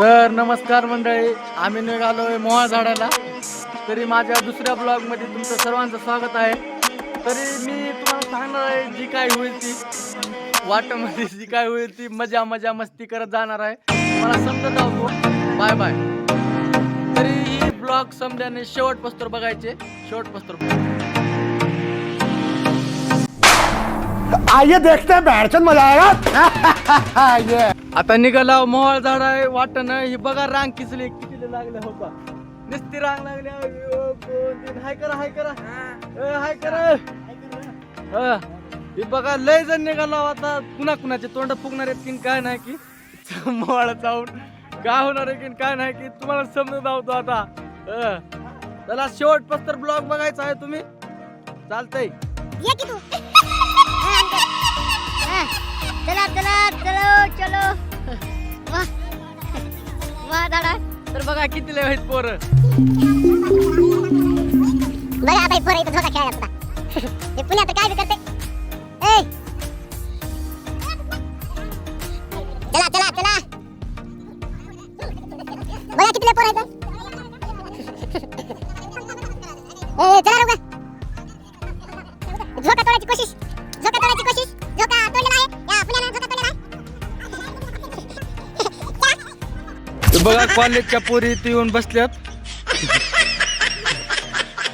तर नमस्कार मंडळी आम्ही निघालो आहे मोहा झाडाला तरी माझ्या दुसऱ्या ब्लॉगमध्ये तुमचं सर्वांचं स्वागत आहे. तरी मी तुम्हाला सांगणार आहे जी काय होईल ती. वाटामध्ये जी काय होईल ती मजा मजा मस्ती करत जाणार आहे. मला समजत आहो बाय बाय. तरी ही ब्लॉग समजाने शेवट पस्तर बघायचे. शेवट पस्तर आइए देखते हैं बैठचंद मजा आएगा। ये आता निघाला मोहळ झाड आहे वाटण ही बघा रांग किचली किती लागल्या हो का? नुसती रांग लागल्या एक, दोन, तीन. हाय करा हाय करा. ए, हाय करा. हा. ही बघा लय जण निघाला आता. कुणा कुणाचे तोंड फुगणार आहेत की काय नाही की? मोहळ जाऊन काय होणार आहे की काय नाही की? तुम्हाला समजत आवतो आता. हा. चला शेवट पस्तर ब्लॉग बघायचा आहे तुम्ही. चालतंय. ये की तू. हाँ, चला चला चलो चलो. वाह वाह दादा. तर बघा किती लय आहेत पोरं. बघा आता पोरं इथं झोका खेळायला सुद्धा हे पुण्यात काय करते. ए चला चला चला. बघा किती पोरं आहेत. ए चला रुगा झोका तोडायची कोशिश. बघा कॉलेजच्या पोरी इथे येऊन बसल्यात.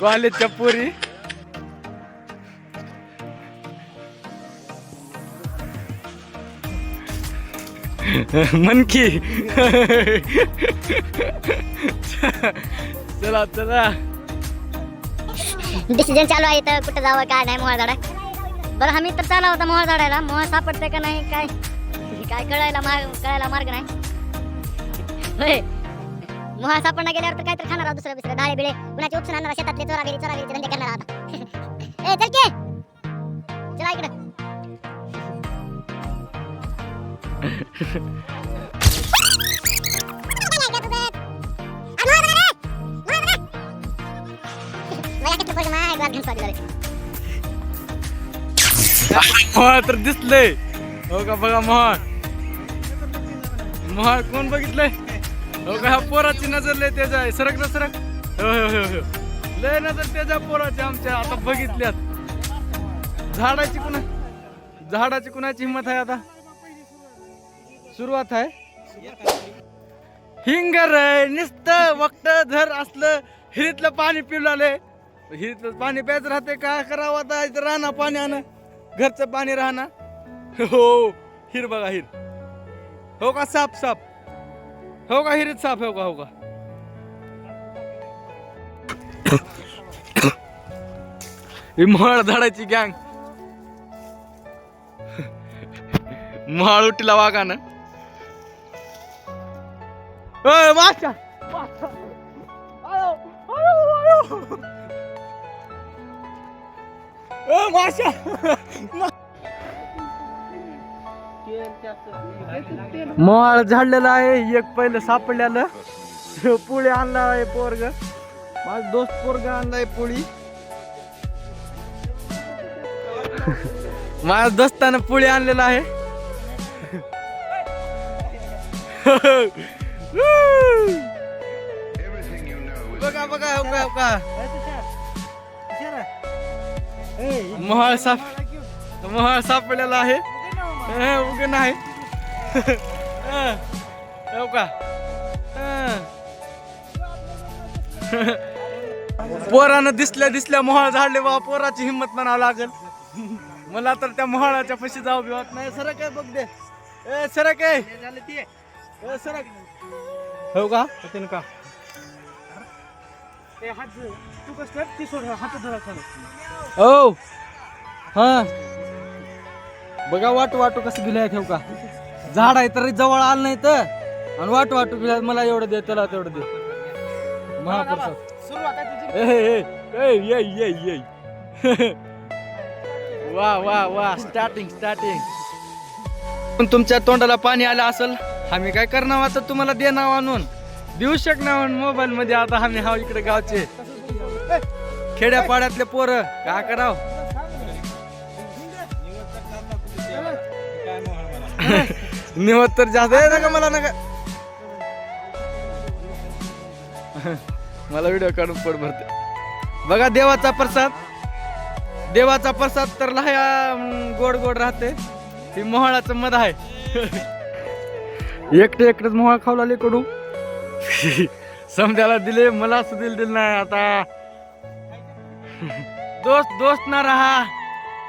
कॉलेजच्या पोरी. मन की चला चला. डिसिजन चालू आहे तर कुठं जावं काय नाही मोहा झाडा बरं आम्ही तर चालला होता मोहा झाडायला. मोहा सापडते का नाही काय? काय कळायला मार्ग कळायला मार्ग नाही. होय. मोहा सापडणं गेल्यावर तर काहीतरी खाणार दुसरं बिसरं. डाळे बिळे. कुणाचे उपसून आणणार शेतातले? चोरा गेली चोरा गेली धंदे करणार आता. ए चल के. चला इकडं. तर दिसले हो का बघा मोहन. मोहन कोण बघितलंय? हो का पोराची नजर लय त्याचा आहे. सरक ना सरक. हो, हो, हो, लय नजर त्याच्या पोराची आमच्या. आता बघितल्यात. झाडाची कुणा झाडाची कुणाची हिंमत आहे आता? सुरुवात आहे. हिंगर नुसतं वक्त धर असलं हिरीतलं पाणी पिऊ लागले. हिरीतलं पाणी प्यायचं राहते काय करावं आता इथं राहणार पाणी आण घरचं पाणी राहणार हो हिर बघा हिर. हो का साप साप? हो का हिरीत साप हो का हो का ही म्हळ झाडाची गँग म्हळ उठला वागा ना माशा माशा. आयो, झाडलेलं मोहाळ आहे एक पहिलं सापडलेलं. पोळी आणला आहे पोरग. माझा दोस्त पोरग आणलाय पोळी माझ्या दोस्तानं पोळी आणलेला आहे. बघा बघा बघा बघा. मोहाळ साप मोहाळ सापडलेला आहे. नाही. हं, हो का? हं. पोरानं दिसल्या दिसल्या मोहाळ झाडले बा पोराची हिंमत म्हणावं लागल. मला तर त्या मोहाळाच्या पशी जाऊ बी वाट नाही. सरक आहे बघ दे. ए सरक आहे. ए, सरक. हो का? होते का हो. हा. बघा वाटू वाटू कसं गेलं ठेव हो का? झाड आहे तरी जवळ आलं नाही तर. आणि वाट वाटू गेलं मला एवढं दे त्याला तेवढं दे. महाप्रसाद. ए, ये ये ये. वा वा वा स्टार्टिंग स्टार्टिंग तुमच्या तोंडाला पाणी आलं असेल आम्ही काय करणार आता तुम्हाला देणार आणून? देऊ शकणार मोबाईल मध्ये आता आम्ही हा इकडे गावचे. खेड्यापाड्यातले पोरं काय करावं? निवत तर जास्त आहे ना मला नका? मला व्हिडिओ काढून पोट भरते. बघा देवाचा प्रसाद. देवाचा प्रसाद तर लहाया गोड गोड राहते. ती मोहळाचं मध आहे. एकटे एकटेच मोहाळ खाऊ लागले कडू. समजायला दिले मला सुधील दिल नाही आता. दोस्त दोस्त ना रहा.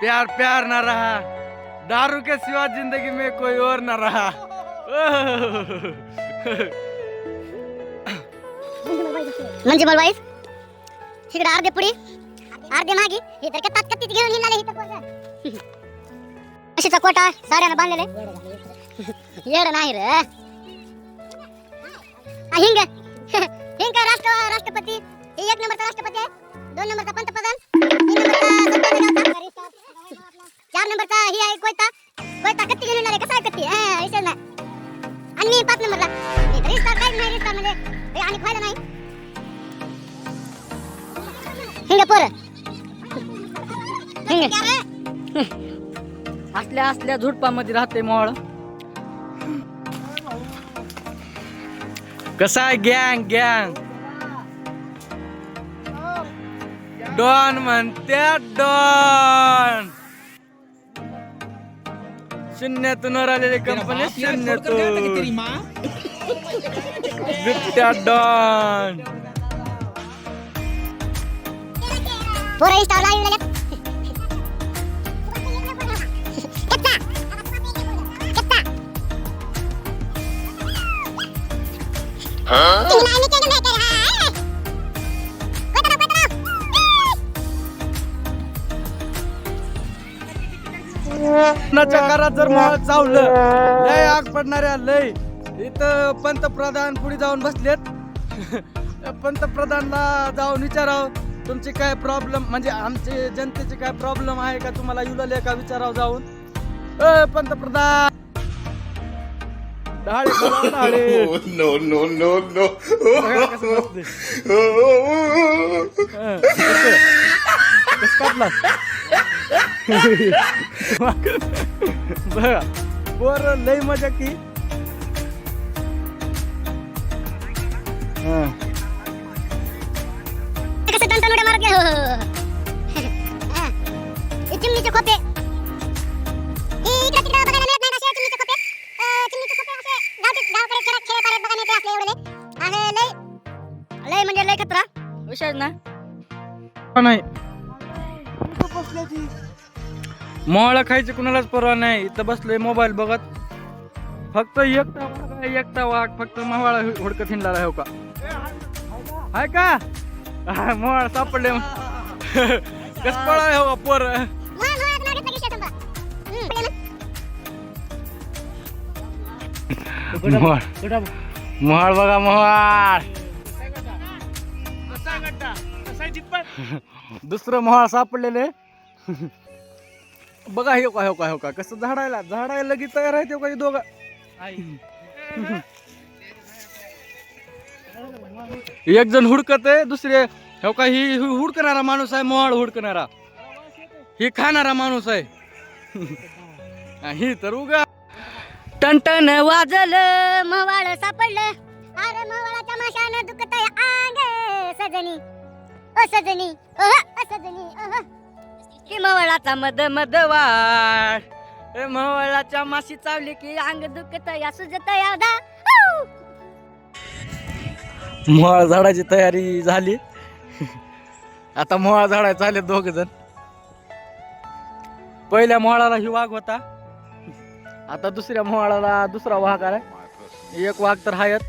प्यार प्यार ना रहा. दारू के सिवा जिंदगी में कोई और ना रहा। म्हणजे बोल वाईस इकडे अर्धे पुढे अर्धे मागे। हे तर काय तात्काळ तिथे घेऊन हिंडाले इथं पोरगं. अशीचा कोटा साड्यानं बांधलेले येड नाही रे। हिंग। हिंग राष्ट्र राष्ट्रपती। हे एक नंबरचा राष्ट्रपती आहे दोन नंबरचा पंतप्रधान। तीन नंबरचा चार नंबरचा ही आहे कोयता. कोयता कत्ती घेऊन येणार आहे कसा आहे कत्ती हा, विषय नाही आणि मी पाच नंबरला. मी तर रिस्टार काहीच नाही रिस्टार म्हणजे हे आणि फायदा नाही. हिंग पोर. असल्या असल्या झुडपामध्ये राहते मोहळ कसा आहे गँग गँग? डॉन म्हणत्या डॉन. शून्यातून वर आलेली कंपनी शून्यातून बिबट्या डॉन पोरं इंस्टा लाईव्ह लागल्यात कच्चा कच्चा तुम्ही नाही कोणाच्या घरात जर मोहळ चावलं लय आग पडणाऱ्या लय इथं पंतप्रधान पुढे जाऊन बसलेत पंतप्रधानला जाऊन विचाराव तुमची काय प्रॉब्लेम म्हणजे आमचे जनतेचे काय प्रॉब्लेम आहे का तुम्हाला युलले का विचाराव जाऊन अ पंतप्रधान no, no, no, no. बघा कसं बसले. हं, कसं? कसं काढलास? बघा. पोर लय मजा की. चिमणीचे खोपे लय म्हणजे लय खतरा. विषय ना? नाही. मोहळा खायची कुणालाच परवा नाही. इथं बसलोय मोबाईल बघत. फक्त एकटा वाघ आहे, एकटा वाघ. फक्त मोहळा हुडकत हिंडला हो का? हाय का? मोहळा सापडले कस पळा हो का पोर. मुळा मुळा मोहळ बघा मोहळ दुसरं मोहळ सापडलेले बघा हे का हे का हे का कसं झाडायला झाडायला लगेच तयार आहे ते का हे दोघं. एक जण हुडकत आहे दुसरे हे का ही ही हुडकणारा माणूस आहे मोहळ हुडकणारा. ही खाणारा माणूस आहे. ही तर उगा. टन वाजलं मवाळ सापडलं. अरे मवाळाच्या माशानं दुखत आंग सजनी. ओ सजनी. ओह ओ सजनी ओह की मवळाचा मद मद वाढ ए मवळाच्या माशी चावली की अंग दुखत या सुजत यावदा मोहळा झाडाची तयारी झाली. आता मोहळा झाडायला चालले दोघ जण. पहिल्या मोहळाला ही वाघ होता. आता दुसऱ्या मोहळाला दुसरा वाघ आलाय. एक वाघ तर हायत.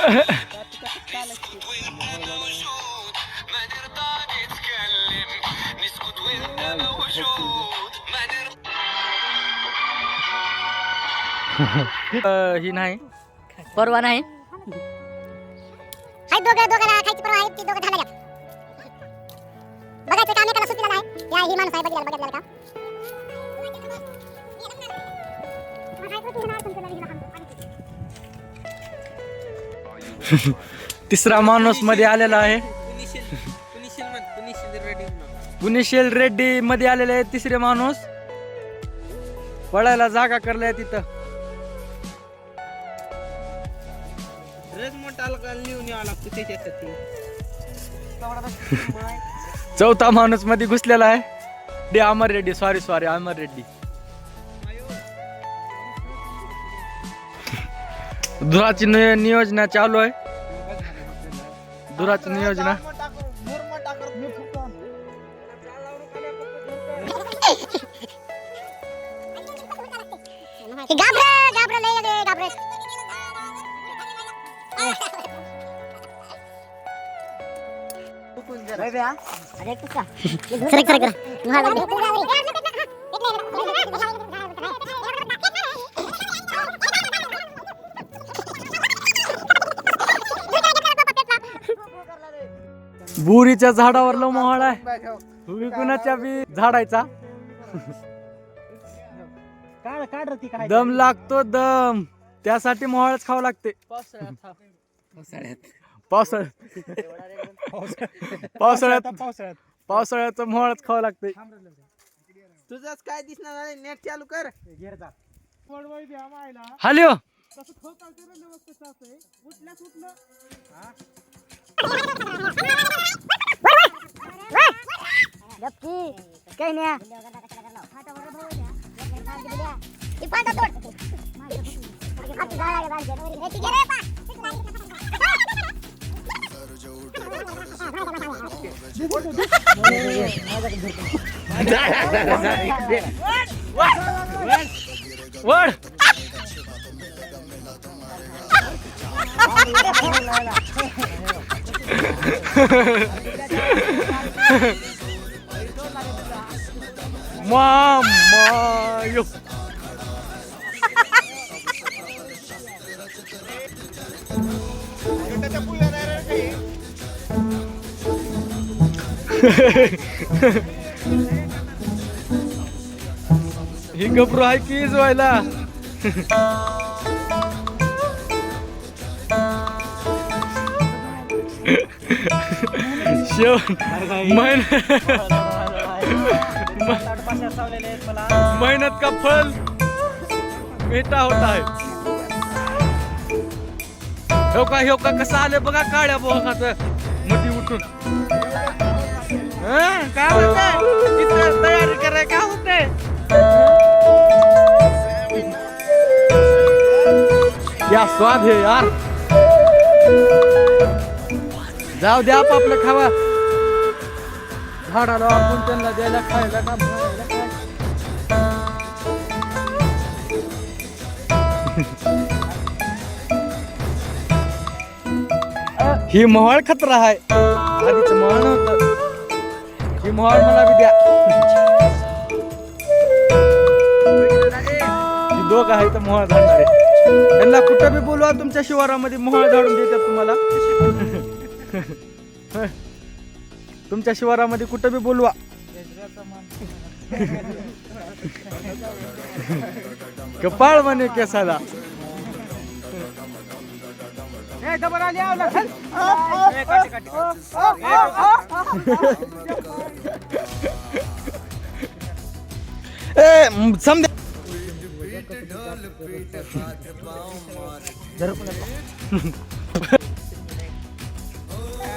ही नाही. परवा नाही? तिसरा माणूसमध्ये आलेला आहे. पुनिशेल रेड्डी मध्ये आलेले आहे तिसरे माणूस. पळायला जागा करलाय तिथं. चौथा माणूसमध्ये घुसलेला आहे. डे अमर रेड्डी सॉरी सॉरी अमर रेड्डी. धुराची नि- नियोजना चालू आहे. धुराची नियोजना. हे बुरीच्या झाडावर मोहळ आहे. विकुणाच्या बी झाडायचा. दम लागतो दम. त्यासाठी मोहळच खावं लागते. पावसाळ्यात पावसाळ्यात. पावसाळ्यात. मोहळच खावं लागते. तुझंच काय दिसणार नाही नेट चालू कर. हॅलो. काही नाही ही पांढरा तोड. आता झाडाला बांधते. हे ती घे रे पा. वड मामा ही गबरू आहे की व्हायला शेव मेहनत मेहनत का फल? मिठा होता है हो का हो का कसं आले बघा काळ्या बोहात मधी उठून. काय होतंय? इथं तयारी कराय काय होतंय? या स्वाद हे यार. जाऊ द्या आपापलं खावा. झाडाला आपण त्यांना द्यायला खायला का ही मोहळ खतरा आहे. आधीच मोहळ नव्हतं. ही मोहळ मला बी द्या. ही दोघ आहे तर मोहळ आहे त्यांना कुठं बी बोलवा तुमच्या शिवारामध्ये मोहळ झाडून देतात तुम्हाला. तुमच्या शिवारामध्ये कुठं बी बोलवा. कपाळ म्हणे केसाला. समजा.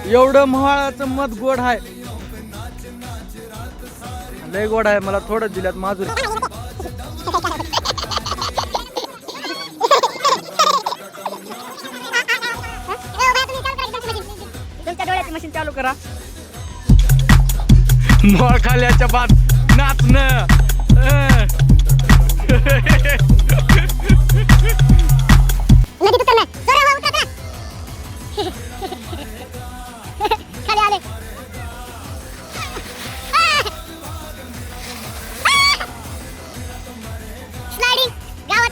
एवढं महाळाचं मत गोड आहे लय गोड आहे मला थोडं दिल्यात माजूर तुमच्या डोळ्याची मशीन चालू करा. मोळ खाल्याच्या बाद नाचणं.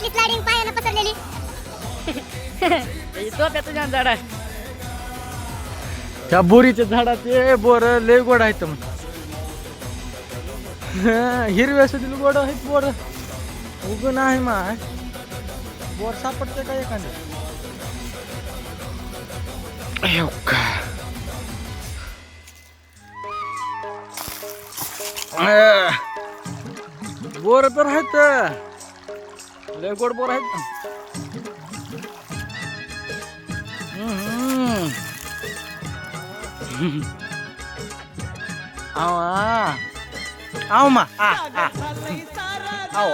गावातली स्लायडिंग पायानं पसरली सोप्या तुझ्या झाड आहे. त्या बोरीच्या झाडाचे बोर लय गोड आहेत मग हिरव्या सुधील गोड आहेत बोर. उगून आहे माय बोर सापडते का एखादं. बोर तर आहेत. लय गोड बोर आहेत. हम्म. Ao आव Ao mà. À à. Ao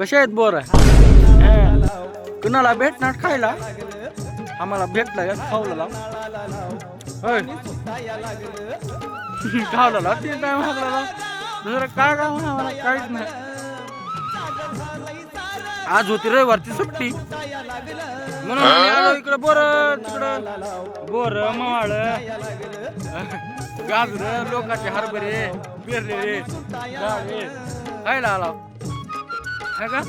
कसे आहेत बोर? कुणाला भेटणार खायला? आम्हाला भेटला का? खाऊला लाव होय. तीन टाइम खावला लाव दुसरं काय काय होणार आम्हाला काहीच नाही. आज होती रविवारची सुट्टी. म्हणून आलो इकडं बोर तिकडं. बोर मावाळ गाजर लोकांचे हरभरे पेरलेले खायला आला. है का?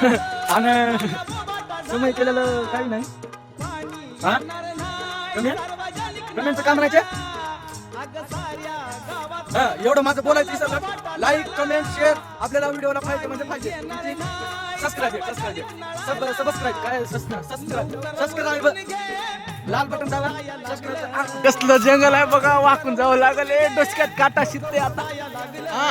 आणि तुम्ही केलेलं काही नाही. हा? कमी कमेंटचं काम राहायचे हा एवढं माझं बोलायचं विसरलं. लाईक कमेंट शेअर आपल्याला व्हिडिओला पाहिजे म्हणजे पाहिजे. सबस्क्राईब सबस्क्राईब सबस्क्राईब काय सबस्क्राईब सबस्क्राईब लाल बटन दाबा. कसलं जंगल आहे बघा वाकून जावं लागले ए, डोसक्यात काटा शिरते आता. हा.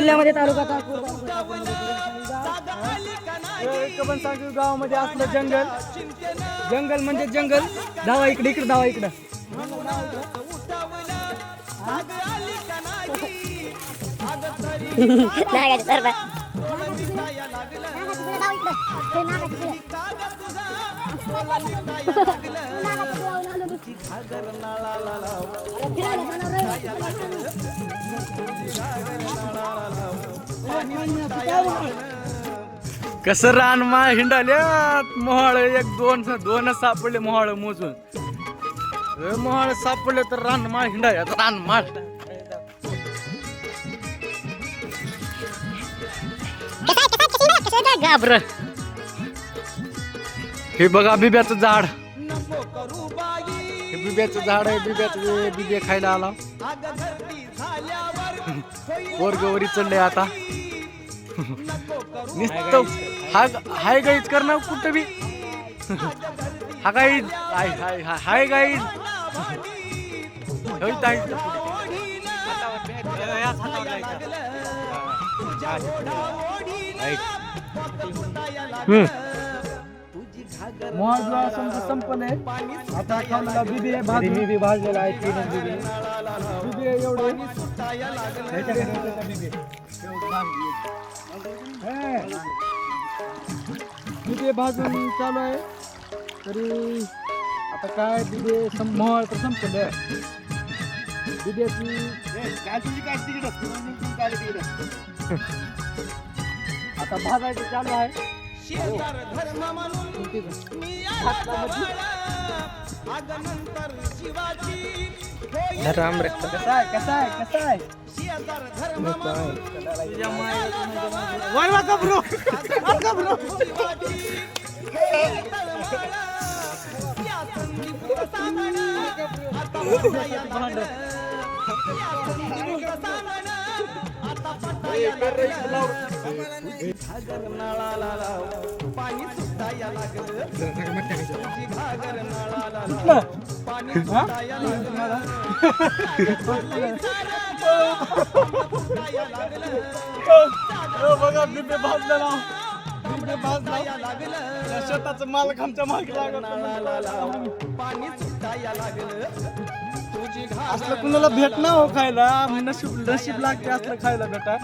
जिल्ह्यामध्ये तालुका गावामध्ये असलं जंगल. जंगल म्हणजे जंगल. धावा इकडे इकडे धावा इकडं. कसं रान माळ हिंडाल्यात? मोहाळ एक दोन दोनच सापडले मोहाळ मोजून. मोहाळ सापडले तर रान माळ हिंडाल्यात रान माळ घाबर. हे बघा बिब्याचं झाड. हे बिब्याचं झाड आहे बिब्याचं बिबे खायला आला. वरगवरी चढले आता. नुसतं हा हाय गाईज करणार कुठं बी. हा गाईज हाय हाय हाय हाय गाईज. हम्म. समजा संपले आता बिबी आहे भाजी बिबी भाजलेला आहे तीन बिबी. बिबी एवढे. हे. बिबी भाजून चालू आहे. तरी आता काय बिबे सं- मोहाळ तर संपले बिब्याची आता भाजायचं चालू आहे. राम रक्त कसा आहे कसा आहे कसा आहे? वर वा घाबरू. वर घाबरू. भांडण. बघा बिबे भाजलेला बिबे भाजला त्या शेताचं मालक आमच्या मागे असलं कुणाला भेट ना हो खायला. नशीब नशीब लागते असलं खायला भेटा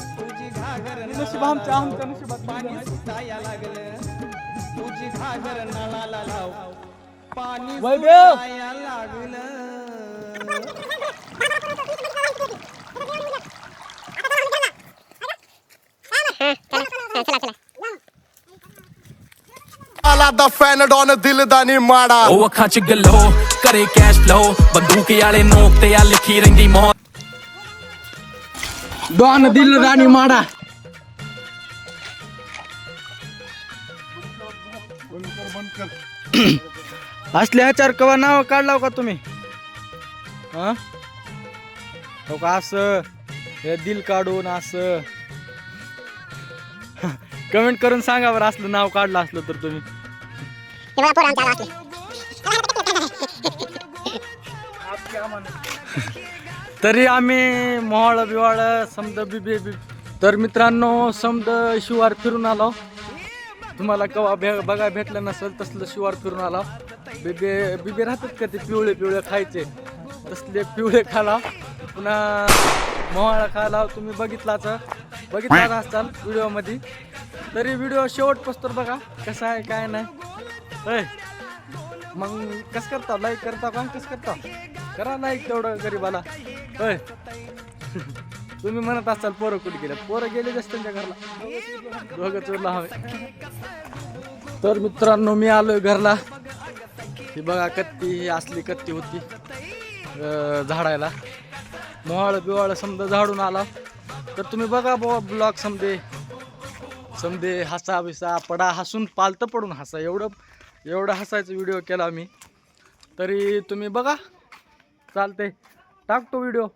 नशीब आमच्या आमच्या नशिबात पाणी लागलं. फॅनडॉन दिलदानी माडा ओ खाची गल्लो. ਮਾੜਾ ਉਹ ਅੱਖਾਂ 'ਚ ਗਲੋ ਕਰੇ ਕੈਸ਼ ਫਲੋ ਬੰਦੂਕ ਵਾਲੇ ਨੋਕ ਤੇ ਆ ਲਿਖੀ ਰਹਿੰਦੀ ਮੌਤ डॉन दिल राणी माडा असले ह्याच्यावर कवा नाव काढलाव का तुम्ही हा हो का असं हे दिल काढून असं कमेंट करून सांगा बरं असलं नाव काढलं असलं तर तुम्ही तरी आम्ही मोहाळ बिवाळ समद बिबे बी तर मित्रांनो समद शिवार फिरून आलो. तुम्हाला कवा भे बघा भेटलं नसेल तसलं शिवार फिरून आला. बिबे बिबे राहतात का ते पिवळे पिवळे खायचे? तसले पिवळे खाला. पुन्हा मोहाळा खाला तुम्ही बघितलाच. बघितलाच असाल व्हिडिओमध्ये. तरी व्हिडिओ शेवट पसतो बघा कसा आहे काय नाही. होय मग कसं करता? लाईक करता का? कसं करता? करा लाईक तेवढं गरीबाला. होय. तुम्ही म्हणत असाल पोरं कुठे गेले? पोरं गेले जास्त त्यांच्या घरला. दोघं चोरला हवे तर मित्रांनो मी आलोय घरला. ही बघा कत्ती ही असली कत्ती होती झाडायला. मोहाळ बिवाळ समजा झाडून आला. तर तुम्ही बघा बुवा ब्लॉग समजे समजे हसा बिसा पडा हसून पालतं पडून हसा. एवढं एवढं हसायचं व्हिडिओ केला मी. तरी तुम्ही बघा. चालते टाकतो व्हिडिओ.